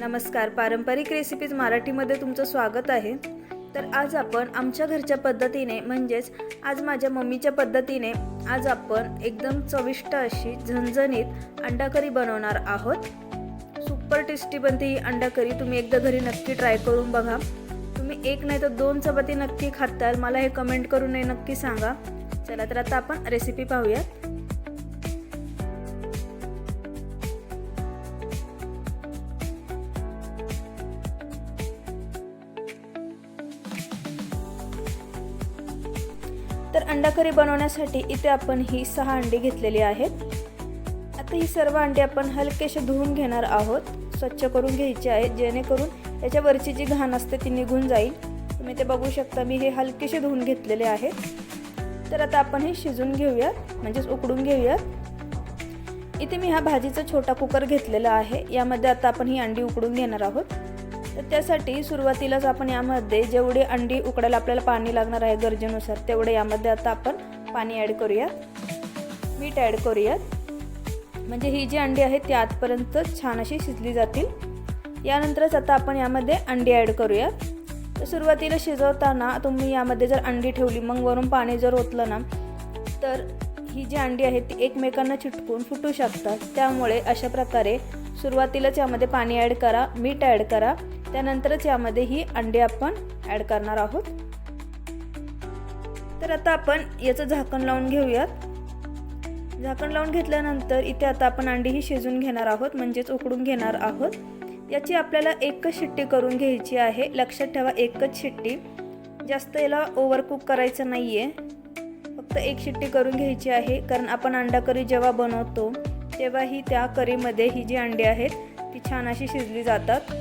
नमस्कार. पारंपरिक रेसिपीज मराठीमध्ये तुमचं स्वागत आहे. तर आज आपण आमच्या घरच्या पद्धतीने म्हणजेच आज माझ्या मम्मीच्या पद्धतीने आज आपण एकदम चविष्ट अशी झणझणीत अंडा करी बनवणार आहोत. सुपर टेस्टी बनते ही अंडा करी तुम्ही एकदा घरी नक्की ट्राय करून बघा. तुम्ही एक नाही तर दोन चपाती नक्की खाताल. मला हे कमेंट करून नक्की सांगा. चला तर आता आपण रेसिपी पाहूयात. करी बनवण्यासाठी इथे आपण ही सहा अंडी घेतलेली आहेत. आता ही सर्व अंडी आपण हलकेशी धुवून घेणार आहोत. स्वच्छ करून घ्यायची आहेत जेणेकरून याच्यावरची जी घाण असते ती निघून जाईल. तुम्ही ते बघू शकता मी हे हलकेसे धुवून घेतलेले आहे तर आता आपण हे शिजून घेऊयात म्हणजेच उकडून घेऊयात. इथे मी हा भाजीचा छोटा कुकर घेतलेला आहे. यामध्ये आता आपण ही अंडी उकडून घेणार आहोत. तर त्यासाठी सुरुवातीलाच आपण यामध्ये जेवढी अंडी उकडायला आपल्याला पाणी लागणार आहे गरजेनुसार तेवढे यामध्ये आता आपण पाणी ॲड करूयात. मीठ ॲड करूयात. म्हणजे ही जी अंडी आहेत ती आतपर्यंत छान अशी शिजली जातील. यानंतरच आता आपण यामध्ये अंडी ॲड करूयात. तर सुरुवातीला शिजवताना तुम्ही यामध्ये जर अंडी ठेवली मग वरून पाणी जर ओतलं ना तर ही जी अंडी आहेत ती एकमेकांना चिटकून फुटू शकतात. त्यामुळे अशा प्रकारे सुरुवातीलाच यामध्ये पाणी ॲड करा मीठ ॲड करा. त्यानंतरच यामध्ये ही अंडी आपण ॲड करणार आहोत. तर आता आपण याचं झाकण लावून घेऊयात. झाकण लावून घेतल्यानंतर इथे आता आपण अंडी ही शिजून घेणार आहोत म्हणजेच उकडून घेणार आहोत. याची आपल्याला एकच शिट्टी करून घ्यायची आहे. लक्षात ठेवा एकच शिट्टी. जास्त याला ओव्हरकुक करायचं नाही आहे फक्त एक शिट्टी करून घ्यायची आहे कारण आपण अंडा करी जेव्हा बनवतो तेव्हा ही त्या करीमध्ये ही जी अंडी आहेत ती छान अशी शिजली जातात.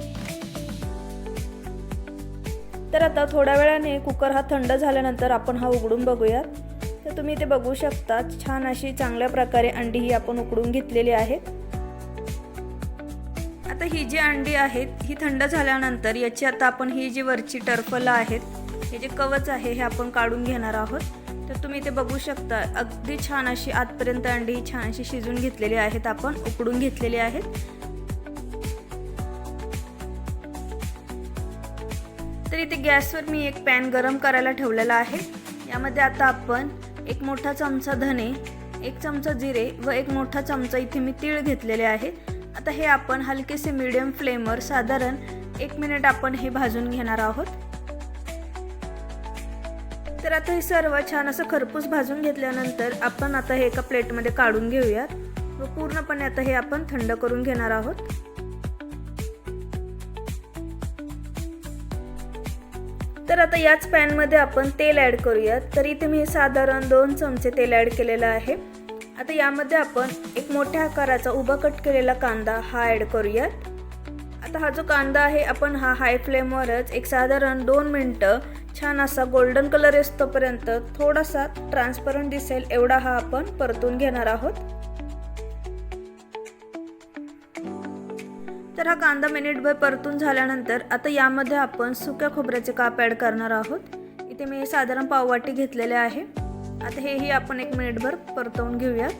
तर आता थोड्या वेळाने कुकर हा थंड झाल्यानंतर आपण हा उघडून बघूयात. तर तुम्ही ते बघू शकता छान अशी चांगल्या प्रकारे अंडी ही आपण उकडून घेतलेली आहे आता ही जी अंडी आहेत ही थंड झाल्यानंतर याची आता आपण ही जी वरची टर्फलं आहेत हे जे कवच आहे हे आपण काढून घेणार आहोत. तर तुम्ही ते बघू शकता अगदी छान अशी आतपर्यंत अंडी छान अशी शिजून घेतलेली आहेत आपण उकडून घेतलेली आहेत. तर इथे गॅसवर मी एक पॅन गरम करायला ठेवलेला आहे. यामध्ये आता आपण एक मोठा चमचा धने एक चमचा जिरे व एक मोठा चमचा इथे मी तीळ घेतलेले आहे. आता हे आपण हलकेसे मिडियम फ्लेमवर साधारण एक मिनिट आपण हे भाजून घेणार आहोत. तर आता हे सर्व छान असं खरपूस भाजून घेतल्यानंतर आपण आता हे एका प्लेटमध्ये काढून घेऊयात व पूर्णपणे आता हे आपण थंड करून घेणार आहोत. तर आता याच पॅनमध्ये आपण तेल ॲड करूयात तर इथे मी साधारण दोन चमचे तेल ॲड केलेलं आहे. आता यामध्ये आपण एक मोठ्या आकाराचा उभा कट केलेला कांदा हा ॲड करूयात. आता हा जो कांदा आहे आपण हा हाय फ्लेमवरच एक साधारण दोन मिनटं छान असा गोल्डन कलर येतोपर्यंत थोडासा ट्रान्सपरंट दिसेल एवढा हा आपण परतून घेणार आहोत. हा कांदा मिनिटभर परतून झाल्यानंतर आता यामध्ये आपण सुक्या खोबऱ्याचे काप ॲड करणार आहोत. इथे मी साधारण पाववाटी घेतलेले आहे. आता हेही आपण एक मिनिटभर परतवून घेऊयात.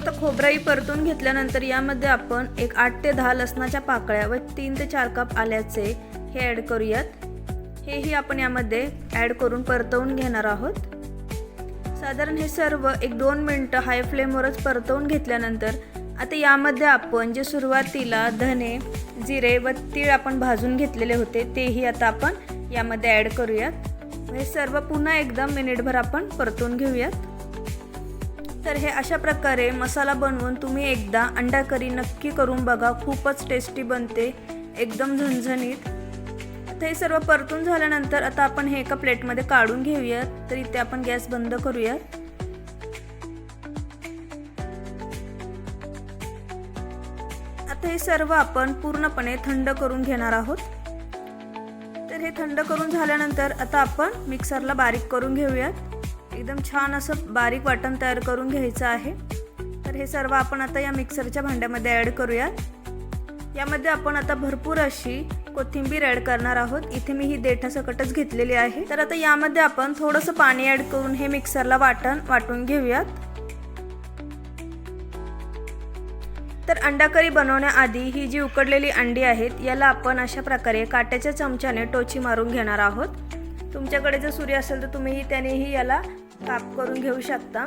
आता खोबराही परतून घेतल्यानंतर यामध्ये आपण एक आठ ते दहा लसणाच्या पाकळ्या व तीन ते चार कप आल्याचे हे ॲड करूयात. हेही आपण यामध्ये ॲड करून परतवून घेणार आहोत. साधारण हे सर्व एक दोन मिनटं हाय फ्लेमवरच परतवून घेतल्यानंतर आता यामध्ये आपण जे सुरुवातीला धने जिरे व तीळ आपण भाजून घेतलेले होते तेही आता आपण यामध्ये ॲड करूयात. हे सर्व पुन्हा एकदम मिनिटभर आपण परतून घेऊयात. तर हे अशा प्रकारे मसाला बनवून तुम्ही एकदा अंडा करी नक्की करून बघा खूपच टेस्टी बनते एकदम झणझणीत. हे सर्व परतून झाल्यानंतर आता आपण हे एका प्लेटमध्ये काढून घेऊयात. तर इथे आपण गॅस बंद करूयात. आता हे सर्व आपण पूर्णपणे थंड करून घेणार आहोत. तर हे थंड करून झाल्यानंतर आता आपण मिक्सरला बारीक करून घेऊयात. एकदम छान असं बारीक वाटण तयार करून घ्यायचं आहे. तर हे सर्व आपण आता या मिक्सरच्या भांड्यामध्ये ॲड करूयात. यामध्ये आपण आता भरपूर अशी कोथिंबीर ॲड करणार आहोत. इथे मी ही देठासकटच घेतलेली आहे. तर आता यामध्ये आपण थोडंसं पाणी ॲड करून हे मिक्सरला वाटण वाटून घेऊयात. तर अंडा करी बनवण्याआधी ही जी उकडलेली अंडी आहेत याला आपण अशा प्रकारे काट्याच्या चमच्याने टोची मारून घेणार आहोत. तुमच्याकडे जर सुरी असेल तर तुम्ही त्यानेही याला काप करून घेऊ शकता.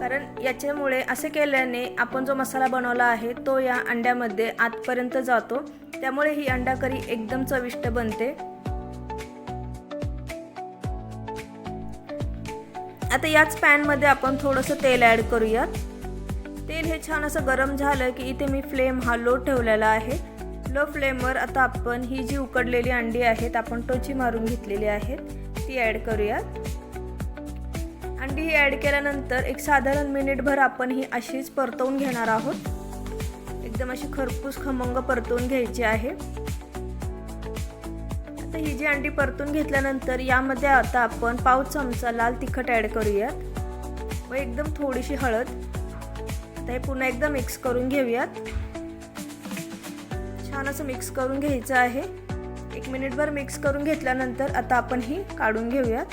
कारण याच्यामुळे असे केल्याने आपण जो मसाला बनवला आहे तो या अंड्यामध्ये आतपर्यंत जातो. त्यामुळे ही अंडा करी एकदम चविष्ट बनते. आता याच पॅनमध्ये आपण थोडंसं तेल ॲड करूयात. तेल हे छान असं गरम झालं की इथे मी फ्लेम हा लो ठेवलेला आहे. लो फ्लेमवर आता आपण ही जी उकडलेली अंडी आहेत आपण टोची मारून घेतलेली आहेत ती ॲड करूयात. अंडी ही ॲड केल्यानंतर एक साधारण मिनिटभर आपण ही अशीच परतवून घेणार आहोत. एकदम अशी खरपूस खमंग परतवून घ्यायची आहे. आता ही जी अंडी परतून घेतल्यानंतर यामध्ये आता आपण पाव चमचा लाल तिखट ॲड करूयात. व एकदम थोडीशी हळद. आता हे पुन्हा एकदा मिक्स करून घेऊयात. छान असं मिक्स करून घ्यायचं आहे. एक मिनिटभर मिक्स करून घेतल्यानंतर आता आपण ही काढून घेऊयात.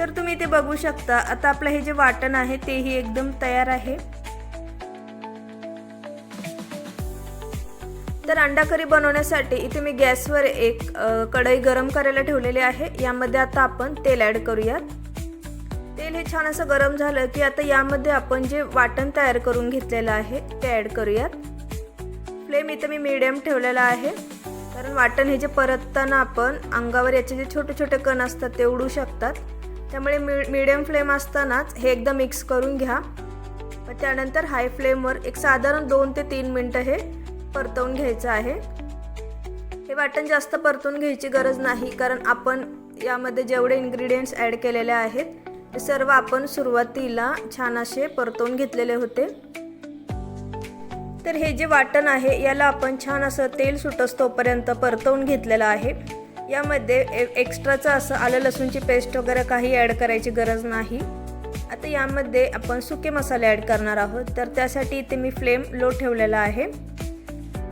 तर तुम्ही ते बघू शकता. आता आपलं हे जे वाटण आहे तेही एकदम तयार आहे. तर अंडा करी बनवण्यासाठी इथे मी गॅसवर एक कढई गरम करायला ठेवलेली आहे. यामध्ये आता आपण तेल ॲड करूयात. तेल हे छान असं गरम झालं की आता यामध्ये आपण जे वाटण तयार करून घेतलेलं आहे ते ॲड करूयात. फ्लेम इथं मी मिडियम ठेवलेला आहे. कारण वाटण हे जे परतताना आपण अंगावर याचे जे छोटे छोटे कण असतात ते उडू शकतात. त्यामुळे मी मिडियम फ्लेम असतानाच हे एकदा मिक्स करून घ्या. व त्यानंतर हाय फ्लेमवर एक साधारण दोन ते तीन मिनटं हे परतवून घ्यायचं आहे. हे वाटण जास्त परतून घ्यायची गरज नाही कारण आपण यामध्ये जेवढे इन्ग्रेडियंट्स ॲड केलेले आहेत ते सर्व आपण सुरुवातीला छान असे परतवून घेतलेले होते. तर हे जे वाटण आहे याला आपण छान असं तेल सुटस तोपर्यंत परतवून घेतलेलं आहे. यामध्ये एक्स्ट्राचं असं आलं लसूणची पेस्ट वगैरे काही ॲड करायची गरज नाही. आता यामध्ये आपण सुके मसाले ॲड करणार आहोत. तर त्यासाठी इथे मी फ्लेम लो ठेवलेला आहे.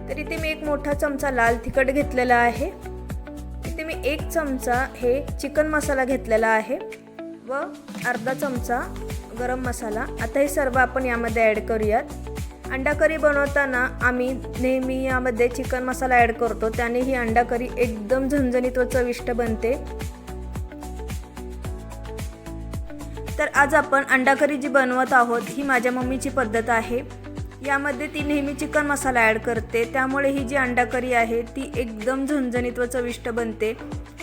तर इथे मी एक मोठा चमचा लाल तिखट घेतलेला आहे. इथे मी एक चमचा हे चिकन मसाला घेतलेला आहे व अर्धा चमचा गरम मसाला. आता हे सर्व आपण यामध्ये ॲड करूयात. अंडा करी बनवताना आम्ही नेहमी यामध्ये चिकन मसाला ॲड करतो. त्याने ही अंडा करी एकदम झणझणीत व चविष्ट बनते. तर आज आपण अंडा करी जी बनवत आहोत ही माझ्या मम्मीची पद्धत आहे. यामध्ये ती नेहमी चिकन मसाला ॲड करते. त्यामुळे ही जी अंडा करी आहे ती एकदम झणझणीत व चविष्ट बनते.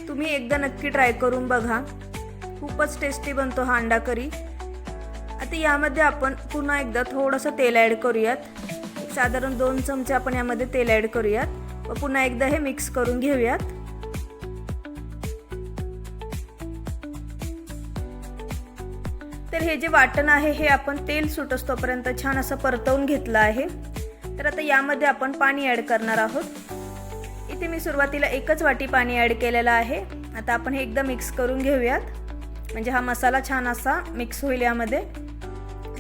तुम्ही एकदा नक्की ट्राय करून बघा. खूपच टेस्टी बनतो हा अंडा तर यामध्ये आपण पुन्हा एकदा थोडंसं तेल ॲड करूयात. साधारण दोन चमचे आपण यामध्ये तेल ॲड करूयात. व पुन्हा एकदा हे मिक्स करून घेऊयात. तर हे जे वाटण आहे हे आपण तेल सुटस तोपर्यंत छान असं परतवून घेतलं आहे. तर आता यामध्ये आपण पाणी ॲड करणार आहोत. इथे मी सुरुवातीला एकच वाटी पाणी ॲड केलेलं आहे. आता आपण हे एकदा मिक्स करून घेऊयात. म्हणजे हा मसाला छान असा मिक्स होईल यामध्ये.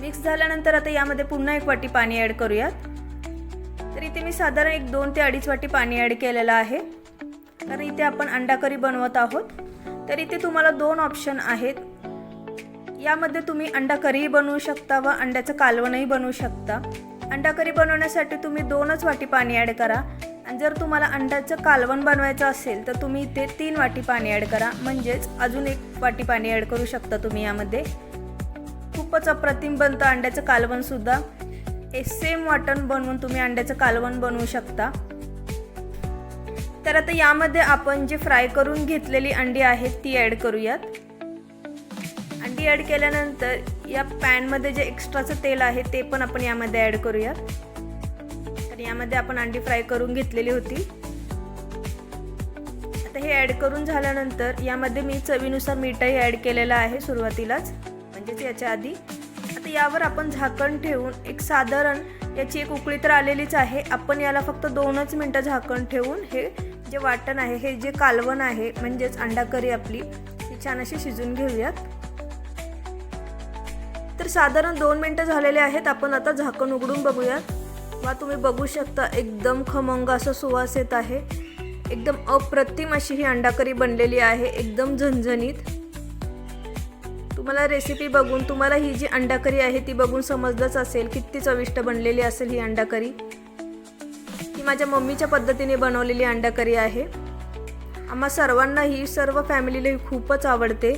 मिक्स झाल्यानंतर आता यामध्ये पुन्हा एक वाटी पाणी ॲड करूयात. तर इथे मी साधारण एक दोन ते अडीच वाटी पाणी ॲड केलेलं आहे. कारण इथे आपण अंडा करी बनवत आहोत. तर इथे तुम्हाला दोन ऑप्शन आहेत. यामध्ये तुम्ही अंडा करीही बनवू शकता व अंड्याचं कालवणही बनवू शकता. अंडा करी बनवण्यासाठी तुम्ही दोनच वाटी पाणी ॲड करा. आणि जर तुम्हाला अंड्याचं कालवण बनवायचं असेल तर तुम्ही इथे तीन वाटी पाणी ॲड करा. म्हणजेच अजून एक वाटी पाणी ॲड करू शकता तुम्ही यामध्ये. खूपच अप्रतिम बनतं अंड्याचं कालवणसुद्धा हे सेम वाटण बनवून तुम्ही अंड्याचं कालवण बनवू शकता. तर आता यामध्ये आपण जे फ्राय करून घेतलेली अंडी आहेत ती ॲड करूयात. अंडी ॲड केल्यानंतर या पॅनमध्ये जे एक्स्ट्राचं तेल आहे ते पण आपण यामध्ये ॲड करूयात. तर यामध्ये आपण अंडी फ्राय करून घेतलेली होती. आता हे ॲड करून झाल्यानंतर यामध्ये मी चवीनुसार मीठही ॲड केलेलं आहे सुरुवातीलाच. म्हणजेच याच्या आधी. आता यावर आपण झाकण ठेवून एक साधारण याची एक उकळी तर आलेलीच आहे. आपण याला फक्त दोनच मिनटं झाकण ठेवून हे जे वाटण आहे हे जे कालवण आहे म्हणजेच अंडा करी आपली ही छान अशी शिजून घेऊयात. तर साधारण दोन मिनटं झालेले आहेत. आपण आता झाकण उघडून बघूयात. वा तुम्ही बघू शकता एकदम खमंग असं सुवास येत आहे. एकदम अप्रतिम अशी ही अंडाकरी बनलेली आहे. एकदम झणझणीत. तुम्हाला रेसिपी बघून तुम्हाला ही जी अंडा करी आहे ती बघून समजलंच असेल किती चविष्ट बनलेली असेल ही अंडा करी ही माझ्या मम्मीच्या पद्धतीने बनवलेली अंडा करी आहे. आम्हा सर्वांना ही सर्व फॅमिलीला ही खूपच आवडते.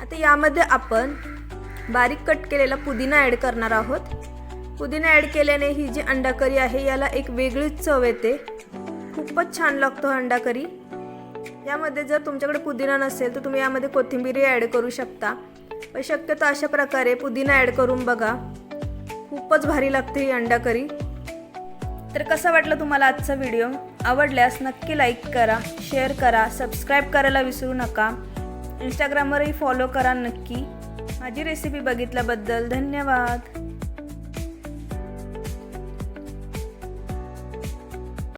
आता यामध्ये आपण बारीक कट केलेला पुदिना ॲड करणार आहोत. पुदिना ॲड केल्याने ही जी अंडा करी आहे याला एक वेगळीच चव येते. खूपच छान लागतो अंडाकरी. अंडा करी यामध्ये जर तुमच्याकडे पुदिना नसेल तर तुम्ही यामध्ये कोथिंबीरही ॲड करू शकता. पण शक्यतो अशा प्रकारे पुदिना ॲड करून बघा. खूपच भारी लागते ही अंडा करी तर कसा वाटला तुम्हाला आजचा व्हिडिओ आवडल्यास नक्की लाईक करा शेअर करा सबस्क्राईब करायला विसरू नका. इंस्टाग्रामवरही फॉलो करा नक्की. माझी रेसिपी बघितल्याबद्दल धन्यवाद.